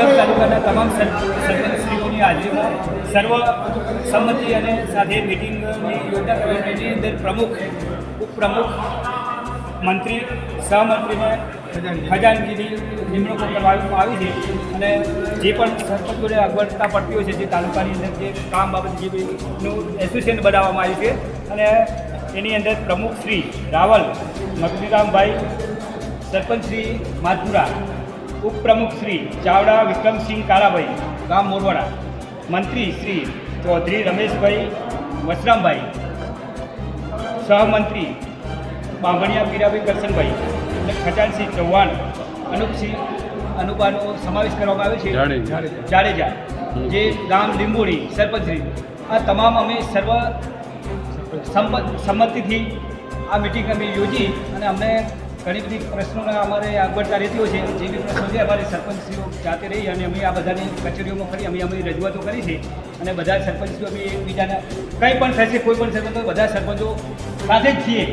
વિક્રમ તાલુકાના તમામ સર- સરપંચશ્રીઓની હાજરીમાં સર્વ સંમતિ અને સાથે મિટિંગની યોજના કરવામાં એની અંદર પ્રમુખ, ઉપપ્રમુખ, મંત્રી, સહમંત્રીને ખજાનગીરી નિમણૂકો કરવામાં આવી છે. અને જે પણ સરપંચોને અગવડતા પડતી હોય છે જે તાલુકાની અંદર જે કામ બાબત જે એસોસિએશન બનાવવામાં આવ્યું છે અને એની અંદર પ્રમુખ શ્રી રાવલ મગનીરામભાઈ સરપંચ શ્રી માધપુરા ઉપપ્રમુખ શ્રી ચાવડા વિક્રમસિંહ કાળાભાઈ ગામ મોરવાડા. મંત્રી શ્રી ચૌધરી રમેશભાઈ વસરામભાઈ. સહમંત્રી બાંભણિયા પીરાભાઈ કરશનભાઈ અને ખજાનસિંહ ચૌહાણ. અનુપસિંહ અનુપાનો સમાવેશ કરવામાં આવ્યો છે. જાડેજા. જે ગામ લીંબોડી સરપંચશ્રી. આ તમામ અમે સર્વ સંમત સંમતિથી આ મિટિંગ અમે યોજી અને અમને ઘણી બધી પ્રશ્નોના અમારે આગળતા રહેતી હોય છે. જે બી પ્રશ્નો છે અમારે સરપંચશ્રીઓ જાતે રહી અને અમે આ બધાની કચેરીઓમાં ફરી અમે અમારી રજૂઆતો કરી છે. અને બધા સરપંચશ્રીઓ અમે એકબીજાના કંઈ પણ થશે કોઈ પણ સરપંચો બધા સરપંચો સાથે જ છીએ.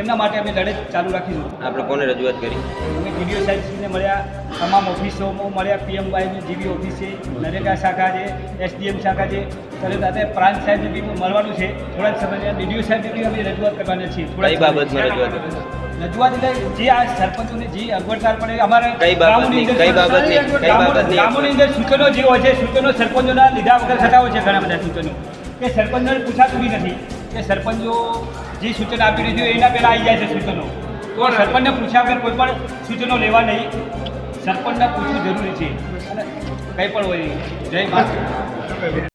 એમના માટે અમે લડત ચાલુ રાખીશું. આપણે કોને રજૂઆત કરી? અમે ડીડીઓ સાહેબશ્રીને મળ્યા તમામ ઓફિસોમાં મળ્યા પીએમવાયની જીબી ઓફિસ છે નરેગા શાખા છે એસડીએમ શાખા છે. ત્યારે સાથે પ્રાંત સાહેબને બી મળવાનું છે. થોડા સમયમાં ડીડીઓ સાહેબને અમે રજૂઆત કરવાના છીએ. થોડા બાબતમાં રજૂઆત? રજૂઆત એટલે જે આ સરપંચોને જે અગવડતા પડે અમારે કઈ બાબતની? અંદર- કઈ બાબતની? કઈ બાબતની? ગામોની અંદર સૂચનો જે હોય છે સૂચનો સરપંચોના લીધા વગર થતા હોય છે ઘણા બધા સૂચનો કે સરપંચને પૂછાતું બી નથી કે સરપંચો જે સૂચન આપી દીધું એના પહેલાં આવી જાય છે સૂચનો તો સરપંચને પૂછ્યા વગર કોઈ પણ સૂચનો લેવા નહીં સરપંચને પૂછવું જરૂરી છે અને કંઈ પણ હોય જય માતા